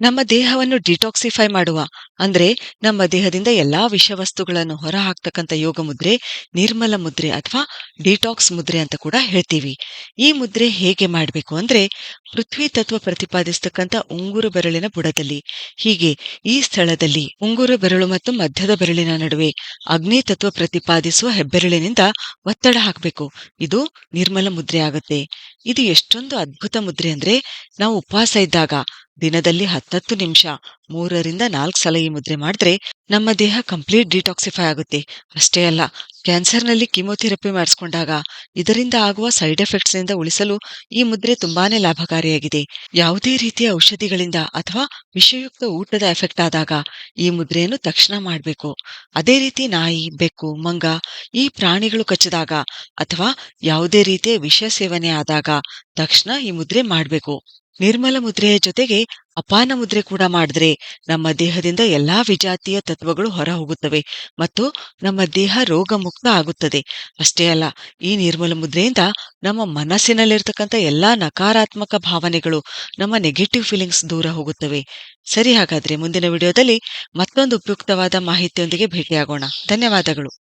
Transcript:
ನಮ್ಮ ದೇಹವನ್ನು ಡಿಟಾಕ್ಸಿಫೈ ಮಾಡುವ, ಅಂದ್ರೆ ನಮ್ಮ ದೇಹದಿಂದ ಎಲ್ಲಾ ವಿಷವಸ್ತುಗಳನ್ನು ಹೊರ ಹಾಕ್ತಕ್ಕಂಥ ಯೋಗ ಮುದ್ರೆ, ನಿರ್ಮಲ ಮುದ್ರೆ ಅಥವಾ ಡಿಟಾಕ್ಸ್ ಮುದ್ರೆ ಅಂತ ಕೂಡ ಹೇಳ್ತೀವಿ. ಈ ಮುದ್ರೆ ಹೇಗೆ ಮಾಡಬೇಕು ಅಂದ್ರೆ ಪೃಥ್ವಿ ತತ್ವ ಪ್ರತಿಪಾದಿಸ್ತಕ್ಕಂಥ ಉಂಗುರು ಬೆರಳಿನ ಬುಡದಲ್ಲಿ, ಹೀಗೆ ಈ ಸ್ಥಳದಲ್ಲಿ ಉಂಗುರು ಬೆರಳು ಮತ್ತು ಮಧ್ಯದ ಬೆರಳಿನ ನಡುವೆ ಅಗ್ನಿ ತತ್ವ ಪ್ರತಿಪಾದಿಸುವ ಹೆಬ್ಬೆರಳಿನಿಂದ ಒತ್ತಡ ಹಾಕಬೇಕು. ಇದು ನಿರ್ಮಲ ಮುದ್ರೆ ಆಗುತ್ತೆ. ಇದು ಎಷ್ಟೊಂದು ಅದ್ಭುತ ಮುದ್ರೆ ಅಂದ್ರೆ ನಾವು ಉಪವಾಸ ಇದ್ದಾಗ ದಿನದಲ್ಲಿ ಹತ್ತತ್ತು ನಿಮಿಷ, ಮೂರರಿಂದ ನಾಲ್ಕು ಸಲ ಈ ಮುದ್ರೆ ಮಾಡಿದ್ರೆ ನಮ್ಮ ದೇಹ ಕಂಪ್ಲೀಟ್ ಡಿಟಾಕ್ಸಿಫೈ ಆಗುತ್ತೆ. ಅಷ್ಟೇ ಅಲ್ಲ, ಕ್ಯಾನ್ಸರ್ನಲ್ಲಿ ಕಿಮೋಥೆರಪಿ ಮಾಡಿಸ್ಕೊಂಡಾಗ ಇದರಿಂದ ಆಗುವ ಸೈಡ್ ಎಫೆಕ್ಟ್ಸ್ನಿಂದ ಉಳಿಸಲು ಈ ಮುದ್ರೆ ತುಂಬಾನೇ ಲಾಭಕಾರಿಯಾಗಿದೆ. ಯಾವುದೇ ರೀತಿಯ ಔಷಧಿಗಳಿಂದ ಅಥವಾ ವಿಷಯುಕ್ತ ಊಟದ ಎಫೆಕ್ಟ್ ಆದಾಗ ಈ ಮುದ್ರೆಯನ್ನು ತಕ್ಷಣ ಮಾಡಬೇಕು. ಅದೇ ರೀತಿ ನಾಯಿ, ಬೆಕ್ಕು, ಮಂಗ ಈ ಪ್ರಾಣಿಗಳು ಕಚ್ಚಿದಾಗ ಅಥವಾ ಯಾವುದೇ ರೀತಿಯ ವಿಷ ಸೇವನೆ ಆದಾಗ ತಕ್ಷಣ ಈ ಮುದ್ರೆ ಮಾಡಬೇಕು. ನಿರ್ಮಲ ಮುದ್ರೆಯ ಜೊತೆಗೆ ಅಪಾನ ಮುದ್ರೆ ಕೂಡ ಮಾಡಿದ್ರೆ ನಮ್ಮ ದೇಹದಿಂದ ಎಲ್ಲಾ ವಿಜಾತಿಯ ತತ್ವಗಳು ಹೊರ ಹೋಗುತ್ತವೆ ಮತ್ತು ನಮ್ಮ ದೇಹ ರೋಗ ಮುಕ್ತ ಆಗುತ್ತದೆ. ಅಷ್ಟೇ ಅಲ್ಲ, ಈ ನಿರ್ಮಲ ಮುದ್ರೆಯಿಂದ ನಮ್ಮ ಮನಸ್ಸಿನಲ್ಲಿರ್ತಕ್ಕಂಥ ಎಲ್ಲಾ ನಕಾರಾತ್ಮಕ ಭಾವನೆಗಳು ನಮ್ಮ ನೆಗೆಟಿವ್ ಫೀಲಿಂಗ್ಸ್ ದೂರ ಹೋಗುತ್ತವೆ. ಸರಿ, ಹಾಗಾದ್ರೆ ಮುಂದಿನ ವಿಡಿಯೋದಲ್ಲಿ ಮತ್ತೊಂದು ಉಪಯುಕ್ತವಾದ ಮಾಹಿತಿಯೊಂದಿಗೆ ಭೇಟಿಯಾಗೋಣ. ಧನ್ಯವಾದಗಳು.